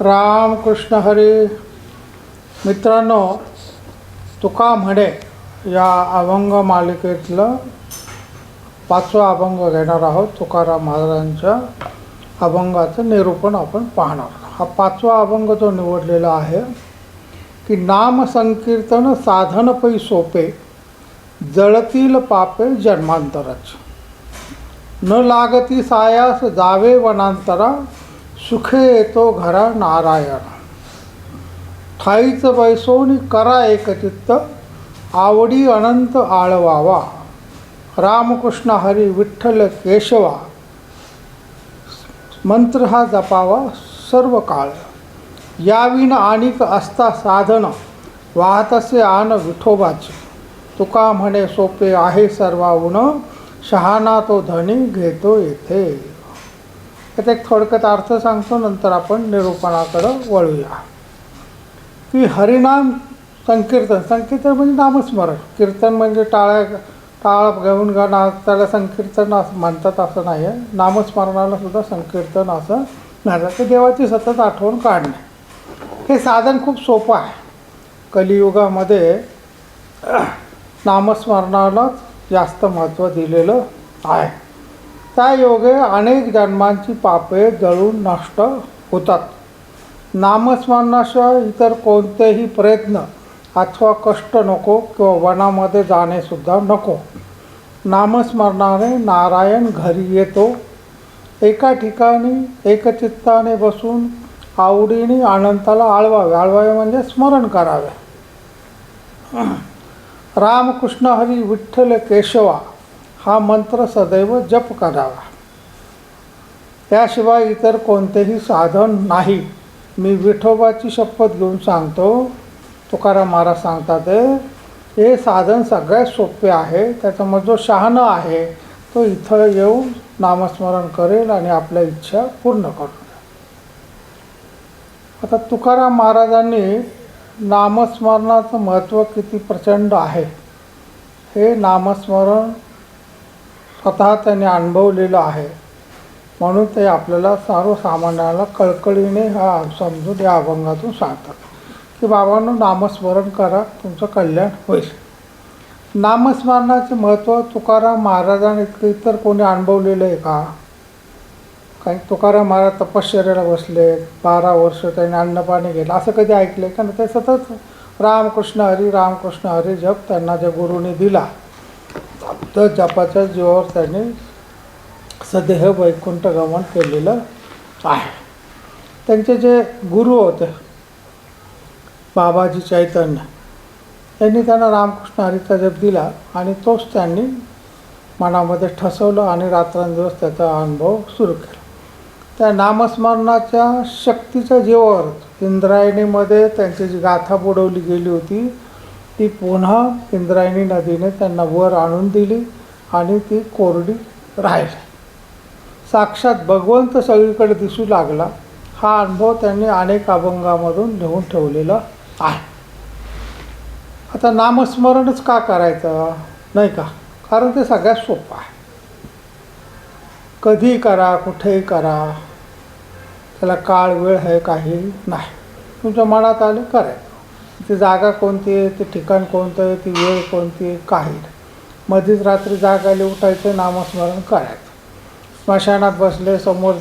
रामकृष्ण हरी. मित्रांनो तुका म्हणे या अभंग मालिकेतलं पाचवा अभंग घेणार आहोत. तुकाराम महाराजांच्या अभंगाचं निरूपण आपण पाहणार हा पाचवा अभंग जो निवडलेला आहे की नाम संकीर्तन साधन पै सोपे जळतील पापे जन्मांतरच. न लागती सायास जावे वनांतरा सुखे येतो घरा नारायण. ठाईच बैसोनी करा एकचित्त आवडी अनंत आळवावा. रामकृष्ण हरी विठ्ठल केशवा. मंत्र हा जपावा सर्व काळ याविन आणिक असता साधन वाहतसे आन विठोबाचे. तुका म्हणे सोपे आहे सर्वाहून शहाणा तो धनी घेतो येथे. त्याचा एक थोडक्यात अर्थ सांगतो नंतर आपण निरूपणाकडं वळूया. की हरिनाम संकीर्तन संकीर्तन म्हणजे नामस्मरण. कीर्तन म्हणजे टाळ्या टाळ घेऊन गाणं त्याला संकीर्तन असं म्हणतात असं नाही आहे नामस्मरणाला सुद्धा संकीर्तन असं म्हणतात. ते देवाची सतत आठवण काढणे. हे साधन खूप सोपं आहे. कलियुगामध्ये नामस्मरणालाच जास्त महत्त्व दिलेलं आहे. त्या योगे अनेक जन्मांची पापे जळून नष्ट होतात. नामस्मरणाशिवाय इतर कोणतेही प्रयत्न अथवा कष्ट नको किंवा वनामध्ये जाणेसुद्धा नको. नामस्मरणाने नारायण घरी येतो. एका ठिकाणी एकचित्ताने बसून आवडीने अनंताला आळवावे. आळवावे म्हणजे स्मरण करावे. रामकृष्ण हरी विठ्ठल केशवा हा मंत्र सदैव जप करावा. त्याशिवाय इतर कोणतेही साधन नाही. मी विठोबाची शपथ घेऊन सांगतो. तुकाराम महाराज सांगतात हे साधन सगळ्यात सोपे आहे. त्याच्यामध्ये जो शहाणा आहे तो इथं येऊन नामस्मरण करेल आणि आपल्या इच्छा पूर्ण करून आता तुकाराम महाराजांनी नामस्मरणाचं महत्त्व किती प्रचंड आहे. हे नामस्मरण स्वतः त्यांनी अनुभवलेलं आहे. म्हणून ते आपल्याला सर्वसामान्याला कळकळीने हा समजून या अभंगातून सांगतात की बाबांनो नामस्मरण करा तुमचं कल्याण होईल. नामस्मरणाचे महत्त्व तुकाराम महाराजांनी इतर कोणी अनुभवलेलं आहे का? काही तुकाराम महाराज तपश्चर्याला बसले बारा वर्ष त्यांनी अन्नपाणी घेतलं असं कधी ऐकलं कारण ते सतत रामकृष्ण हरी रामकृष्ण हरी जप त्यांना ज्या गुरुने दिला. तर जपाच्या जीवावर त्यांनी सदेह वैकुंठ गमन केलेलं आहे. त्यांचे जे गुरु होते बाबाजी चैतन्य त्यांनी त्यांना रामकृष्ण हरीचा जप दिला आणि तोच त्यांनी मनामध्ये ठसवलं आणि रात्रंदिवस त्याचा अनुभव सुरू केला. त्या नामस्मरणाच्या शक्तीच्या जीवावर इंद्रायणीमध्ये त्यांची जी गाथा बुडवली गेली होती ती पुन्हा इंद्रायणी नदीने त्यांना वर आणून दिली आणि ती कोरडी राहिली. साक्षात भगवंत सगळीकडे दिसू लागला. हा अनुभव त्यांनी अनेक अभंगामधून लिहून ठेवलेला आहे. आता नामस्मरणच का करायचं? नाही का? कारण ते सगळ्यात सोपं आहे. कधी करा कुठेही करा. त्याला काळ वेळ हे काही नाही. तुमच्या मनात आलं करायचं ती जागा कोणती आहे ते ठिकाण कोणतं आहे ती वेळ कोणती आहे काही मध्येच रात्री जाग आली उठायचं नामस्मरण करायचं. स्मशानात बसले समोर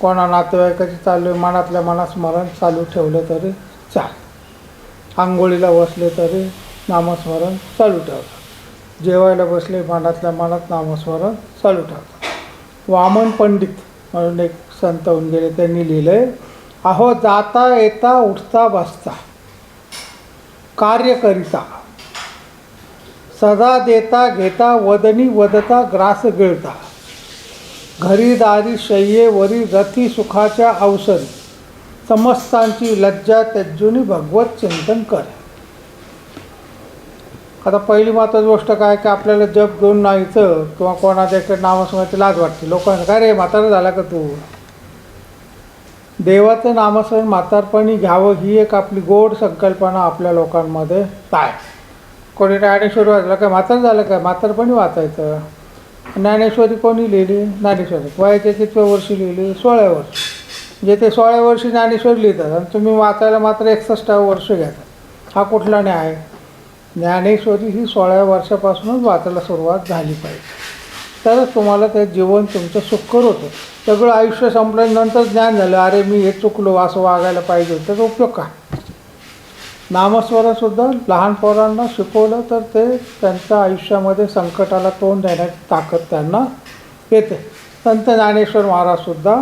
कोणा नातेवाईकाची चालू आहे मनातल्या मनात स्मरण चालू ठेवलं तरी चाल आंघोळीला बसले तरी नामस्मरण चालू ठेवतात जेवायला बसले मनातल्या मनात नामस्मरण चालू ठेवतात वामन पंडित म्हणून एक संत होऊन गेले त्यांनी लिहिलं आहे अहो जाता येता उठता बसता. कार्य करिता सदा देता घेता वदनी वदता ग्रास गिळता. घरी दारी शय्येवरी रथी सुखाच्या अवसरी. समस्तांची लज्जा तज्जुनी भगवत चिंतन कर. आता पहिली महत्त्वाची गोष्ट काय की आपल्याला जप घेऊन नाहीचं किंवा कोणाच्याकडे नामस्मरणाची लाज वाटते. लोकांना काय रे म्हातारा झाला का तू? देवाचं नामस्मरण म्हातारपणी घ्यावं ही एक आपली गोड संकल्पना आपल्या लोकांमध्ये काय कोणी ज्ञानेश्वरी वाचलं काय म्हातार झालं काय म्हातारपणी वाचायचं. ज्ञानेश्वरी कोणी लिहिली? ज्ञानेश्वरी. वयाच्या कितव्या वर्षी लिहिली? सोळाव्या वर्षी. जे ते सोळा वर्षी ज्ञानेश्वरी लिहितात आणि तुम्ही वाचायला मात्र एकसष्टावं वर्ष घेता हा कुठला न्याय? ज्ञानेश्वरी ही सोळाव्या वर्षापासूनच वाचायला सुरुवात झाली पाहिजे. तरच तुम्हाला ते जीवन तुमचं सुखकर होतं. सगळं आयुष्य संपल्यानंतर ज्ञान झालं अरे मी हे चुकलो असं वागायला पाहिजे त्याचा उपयोग काय? नामस्वरसुद्धा लहान पोरांना शिकवलं तर ते त्यांच्या आयुष्यामध्ये संकटाला तोंड देण्याची ताकद त्यांना येते. संत ज्ञानेश्वर महाराजसुद्धा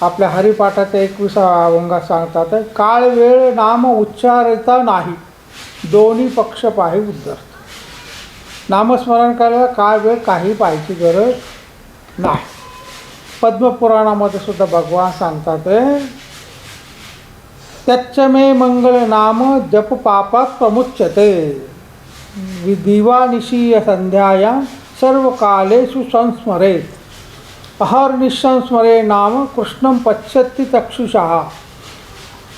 आपल्या हरिपाठाच्या एकविसा अभंगात सांगतात काळ वेळ नाम उच्चारिता नाही. दोन्ही पक्ष पाहे उद्धरत नामस्मरण करायला काय वेळ काही पाहायची गरज नाही. पद्मपुराणामध्ये सुद्धा भगवान सांगतात त्याच्यमे मंगल नाम जप पापात प्रमुच्यते. दिवानिशीय संध्याया सर्व कालेषु संस्मरेत अहर्निशंस्मरे नाम कृष्णं पश्यति चक्षुषा।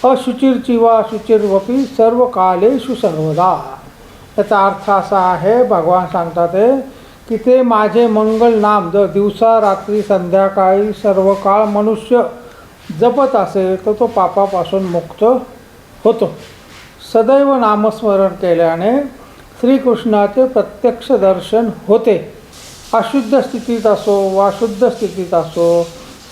अशुचिर्चिवा शुचिर्वपी सर्व कालेषु सर्वदा। याचा अर्थ असा आहे भगवान सांगतात आहे की ते माझे मंगल नाम जर दिवसा रात्री संध्याकाळी सर्व काळ मनुष्य जपत असेल तर तो पापापासून मुक्त होतो. सदैव नामस्मरण केल्याने श्रीकृष्णाचे प्रत्यक्ष दर्शन होते. अशुद्ध स्थितीत असो वा शुद्ध स्थितीत असो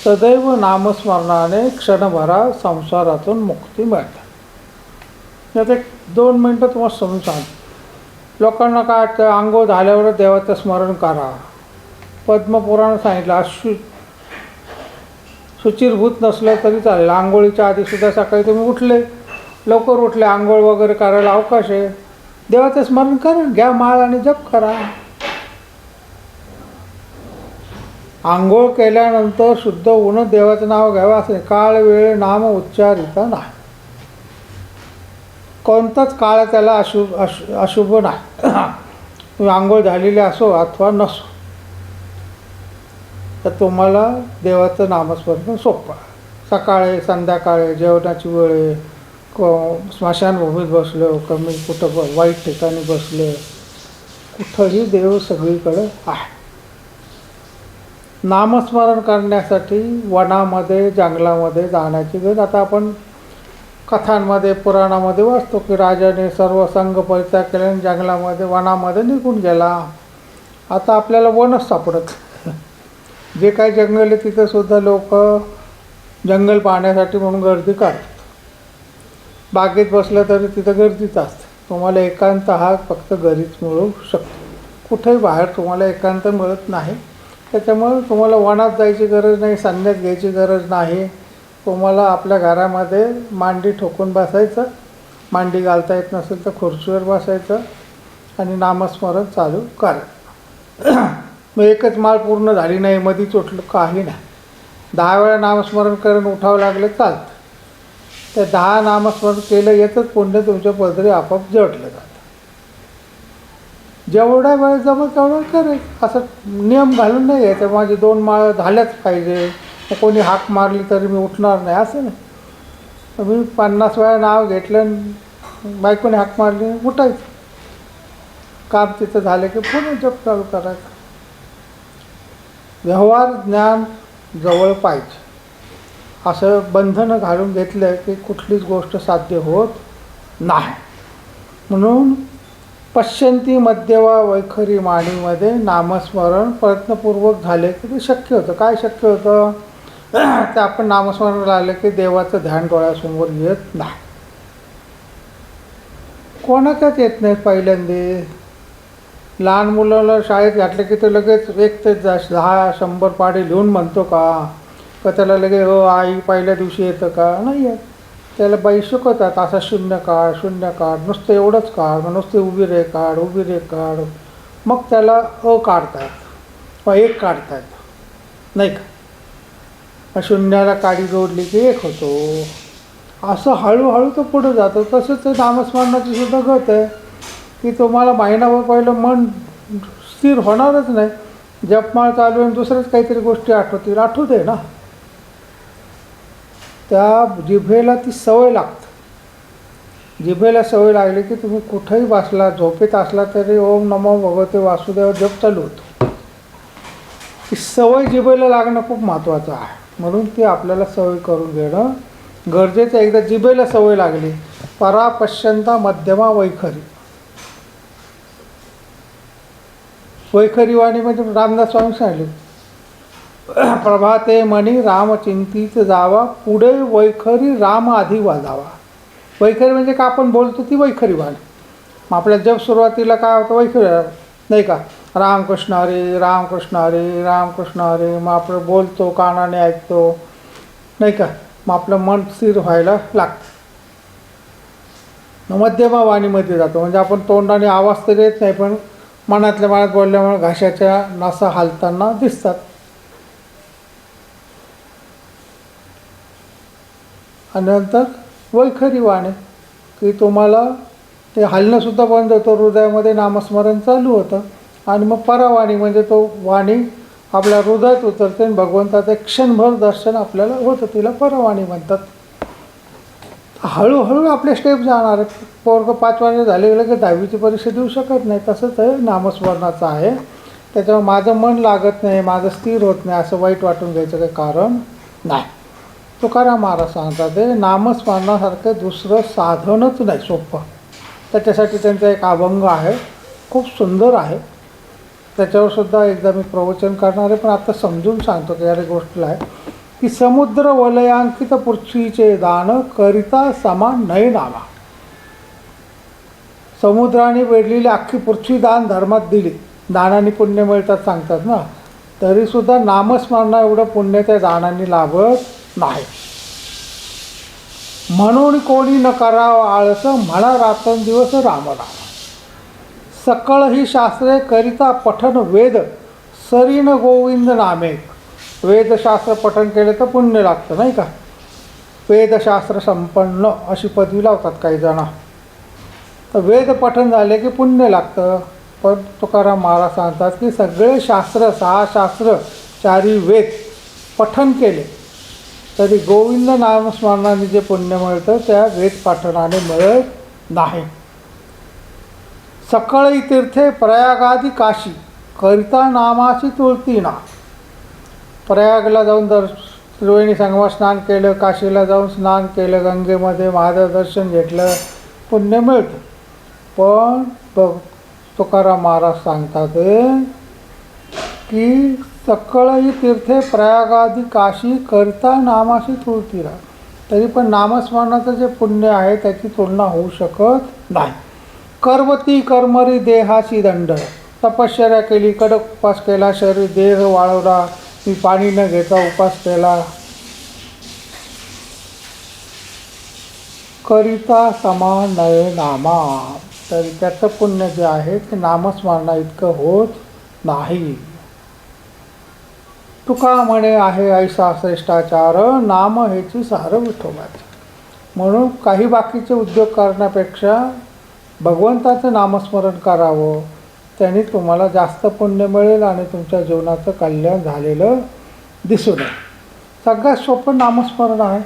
सदैव नामस्मरणाने क्षणभरात संसारातून मुक्ती मिळते. यात एक दोन मिनटं तुम्हाला समजून सांगतो. लोकांना काय वाटतं? आंघोळ झाल्यावर देवाचं स्मरण करा. पद्मपुराण सांगितलं अशु शुचिरभूत नसलं तरी चालेल. आंघोळीच्या आधीसुद्धा सकाळी तुम्ही उठले. लवकर उठले आंघोळ वगैरे करायला अवकाश आहे. देवाचं स्मरण करा घ्या माळ आणि जप करा. आंघोळ केल्यानंतर शुद्ध होणं देवाचं नाव घ्यावं असे. काळ वेळ नाम उच्चारिता नाही. कोणताच काळ त्याला अशुभ अशु अशुभ नाही. आंघोळ झालेली असो अथवा नसो तर तुम्हाला देवाचं नामस्मरण सोपं सकाळी संध्याकाळी जेवणाची वेळ आहे, स्मशानभूमीत बसलो कमी कुठं ब- वाईट ठिकाणी बसलो. कुठंही देव सगळीकडे आहे. नामस्मरण करण्यासाठी वनामध्ये जंगलामध्ये जाण्याची गरज आता आपण कथांमध्ये पुराणामध्ये वाचतो की राजाने सर्व संघ परित्याग केल्याने जंगलामध्ये वनामध्ये निघून गेला. आता आपल्याला वनच सापडत. जे काही जंगल आहे तिथेसुद्धा लोक जंगल पाहण्यासाठी म्हणून गर्दी करतात. बागेत बसलं तरी तिथं गर्दीच असते. तुम्हाला एकांत हा फक्त घरीच मिळू शकतो. कुठेही बाहेर तुम्हाला एकांत मिळत नाही. त्याच्यामुळे तुम्हाला वनात जायची गरज नाही संध्यात घ्यायची गरज नाही. तुम्हाला आपल्या घरामध्ये मांडी ठोकून बसायचं मांडी घालता येत नसेल तर खुर्चीवर बसायचं आणि नामस्मरण चालू करा मग एकच माळ पूर्ण झाली नाही मधीच उठलं काही नाही. दहा वेळा नामस्मरण करून उठावं लागलं चालतं. ते दहा नामस्मरण केलं येतच पुण्य तुमच्या पदरी आपोआप जडलं जातं. जेवढा वेळ जमत तेवढं करेल. असं नियम घालून नाही यायचं माझे दोन माळ झाल्याच पाहिजे. मग कोणी हाक मारली तरी मी उठणार नाही असं नाही मी पन्नास वेळा नाव घेतलं आणि बायकोने हाक मारली उठायचं. काम तिथं झालं की पुन्हा जप चालू करायचं. व्यवहार ज्ञान जवळ पाहिजे. असं बंधनं घालून घेतलं की कुठलीच गोष्ट साध्य होत नाही. म्हणून पश्यंती मध्यवा वैखरी माणीमध्ये नामस्मरण प्रयत्नपूर्वक झाले की ते शक्य होतं. काय शक्य होतं? ते आपण नामस्मरण लागलं की देवाचं ध्यान डोळ्यासमोर येत नाही. कोणाच्याच येत नाही पहिल्यांदा. लहान मुलाला शाळेत घातलं की ते लगेच एक ते दहा शंभर पाडी लिहून म्हणतो का? का त्याला लगेच हो आई पहिल्या दिवशी येतं का? नाही येत. त्याला बाई शिकवतात असा शून्य काढ शून्य काढ नुसतं एवढंच काढ मग नुसते उभी रे काढ उभी रे काढ. मग त्याला अ काढतात मग एक काढतात. नाही का? शून्याला काडी जोडली की एक होतो. असं हळूहळू तो पुढं जातो. तसंच ते नामस्मरणाची सुद्धा गत आहे. की तुम्हाला महिनाभर पहिलं मन स्थिर होणारच नाही. जपमाळ चालू आहे दुसऱ्याच काहीतरी गोष्टी आठवतील. आठवू दे ना? त्या जिभेला ती सवय लागते. जिभेला सवय लागली की तुम्ही कुठंही बसला झोपेत असला तरी ओम नमो भगवते वासुदेव जप चालू होतो. ती सवय जिभेला लागणं खूप महत्त्वाचं आहे. म्हणून ती आपल्याला सवय करून घेणं गरजेचं एकदा जिभेला सवय लागली. परा पश्यंता मध्यमा वैखरी. वैखरी वाणी म्हणजे रामदास स्वामी सांगले. प्रभाते मणी राम जावा पुढे वैखरी राम आधी वाजावा. वैखरी म्हणजे का आपण बोलतो ती वैखरी वाणी मग आपल्या जप सुरुवातीला काय होतं? वैखरी नाही का? रामकृष्ण हरे रामकृष्ण हरे रामकृष्ण हरे. मग आपलं बोलतो कानाने ऐकतो. नाही का? मग आपलं मन स्थिर व्हायला लागतं. मध्यमा वाणीमध्ये जातो. म्हणजे आपण तोंडाने आवाज तर येत नाही पण मनातल्या मनात बोलल्यामुळे घाशाच्या नासा हालताना दिसतात. आणि नंतर वैखरी वाणी की तुम्हाला ते हलणंसुद्धा बंद होतं. हृदयामध्ये नामस्मरण चालू होतं. आणि मग परावाणी म्हणजे तो वाणी आपल्या हृदयात उतरते आणि भगवंताचं क्षणभर दर्शन आपल्याला होतं. तिला परवाणी म्हणतात. हळूहळू आपले स्टेप जाणार आहेत. पोरग पाच वर्ष झाले गेलं की दहावीची परीक्षा देऊ शकत नाही. तसंच हे नामस्मरणाचं आहे. त्याच्यामुळे माझं मन लागत नाही माझं स्थिर होत नाही असं वाईट वाटून घ्यायचं काही कारण नाही. तुकाराम महाराज सांगतात ते नामस्मरणासारखं दुसरं साधनच नाही सोपं. त्याच्यासाठी त्यांचा एक अभंग आहे. खूप सुंदर आहे. त्याच्यावर सुद्धा एकदा मी प्रवचन करणार आहे. पण आता समजून सांगतो की या गोष्टीला आहे की समुद्र वलयांकित पृथ्वीचे दान करिता समान नाही नामा. समुद्राने वेढलेली अख्खी पृथ्वी दान धर्मात दिली. दानाने पुण्य मिळतात सांगतात ना. तरीसुद्धा नामस्मरणा एवढं पुण्य त्या दानाने लाभत नाही. म्हणून कोणी न करावं आळस म्हणा रात्रंदिवस राम राम सकळ ही शास्त्रे करिता पठन वेद सरीन गोविंद नामे. वेदशास्त्र पठन केले तर पुण्य लागतं नाही का? वेदशास्त्र संपन्न अशी पदवी लावतात काही जण. तर वेद पठन झाले की पुण्य लागतं. पण तुकाराम महाराज सांगतात की सगळे शास्त्र सहा शास्त्र चारी वेद पठन केले. तरी गोविंद नामस्मरणाने जे पुण्य मिळतं त्या वेद पाठनाने मिळत नाही. सकाळी तीर्थे प्रयागादी काशी करिता नामाची तुळती ना प्रयागला जाऊन दर त्रिवेणी संगमा स्नान केलं काशीला जाऊन स्नान केलं गंगेमध्ये महादेव दर्शन घेतलं पुण्य मिळतं. पण बघ तुकाराम महाराज सांगतात की सकळही तीर्थे प्रयागादी काशी करता नामाशी तुळतीला तरी पण नामस्मरणाचं जे पुण्य आहे त्याची तुलना होऊ शकत नाही. करवती कर्मरी देहाची दंड. तपश्चर्या केली कडक उपास केला शरीर देह वाळवला मी पाणी न घेता उपास केला. करिता समान नये नामा. तर त्याचं पुण्य जे आहे ते नामस्मरणा इतकं होत नाही. तुका म्हणे आहे ऐसा श्रेष्ठाचार नाम हेची सार विठोबाचे. म्हणून काही बाकीचे उद्योग करण्यापेक्षा भगवंताचं नामस्मरण करावं. त्याने तुम्हाला जास्त पुण्य मिळेल आणि तुमच्या जीवनाचं कल्याण झालेलं दिसून येईल. सगळ्यात सोपं नामस्मरण आहे.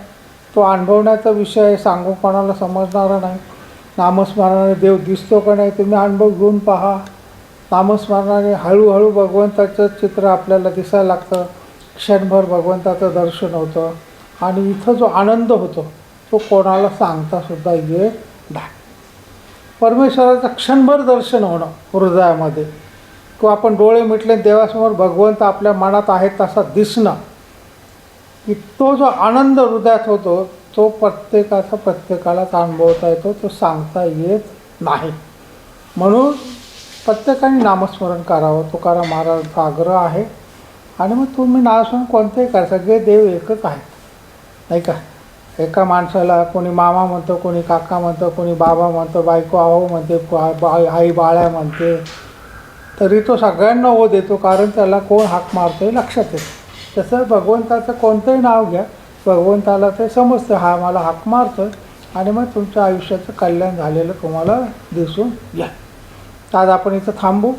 तो अनुभवण्याचा विषय सांगू कोणाला समजणारा नाही. नामस्मरणाने देव दिसतो का नाही तुम्ही अनुभव घेऊन पहा. नामस्मरणाने हळूहळू भगवंताचं चित्र आपल्याला दिसायला लागतं. क्षणभर भगवंताचं दर्शन होतं. आणि इथं जो आनंद होतो तो कोणाला सांगतासुद्धा येत नाही. परमेश्वराचं क्षणभर दर्शन होणं हृदयामध्ये. किंवा आपण डोळे मिटले देवासमोर भगवंत आपल्या मनात आहे तसा दिसणं. की तो जो आनंद हृदयात होतो तो प्रत्येकाचा प्रत्येकालाच अनुभवता येतो तो सांगता येत नाही. म्हणून प्रत्येकाने नामस्मरण करावं. तुकाराम महाराजांचा आग्रह आहे. आणि मग तुम्ही नामस्मरण कोणतेही करा. सगळे देव एकच आहेत. नाही का? एका माणसाला कोणी मामा म्हणतो कोणी काका म्हणतो कोणी बाबा म्हणतो बायको आहो म्हणते बा- आई बाळ्या म्हणते तरी तो सगळ्यांना हो देतो कारण त्याला कोण हाक मारतो हे लक्षात येतं. तसं भगवंताचं कोणतंही नाव घ्या भगवंताला ते समजतं हा मला हाक मारतो आणि मग तुमच्या आयुष्याचं कल्याण झालेलं तुम्हाला दिसून घ्या. आज आपण इथं थांबू.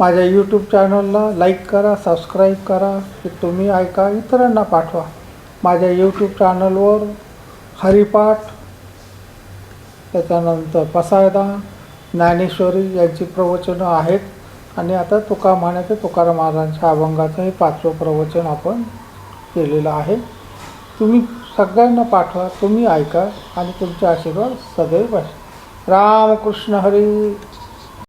माझ्या यूट्यूब चॅनलला लाईक करा सबस्क्राईब करा की तुम्ही ऐका इतरांना पाठवा. माझ्या यूट्यूब चॅनलवर हरिपाठ त्याच्यानंतर पसायदा ज्ञानेश्वरी यांची प्रवचनं आहेत. आणि आता तुका म्हणायचं तुकाराम महाराजांच्या अभंगाचं हे पाचवं प्रवचन आपण केलेलं आहे. तुम्ही सगळ्यांना पाठवा तुम्ही ऐका आणि तुमचे आशीर्वाद सदैव रामकृष्ण हरी.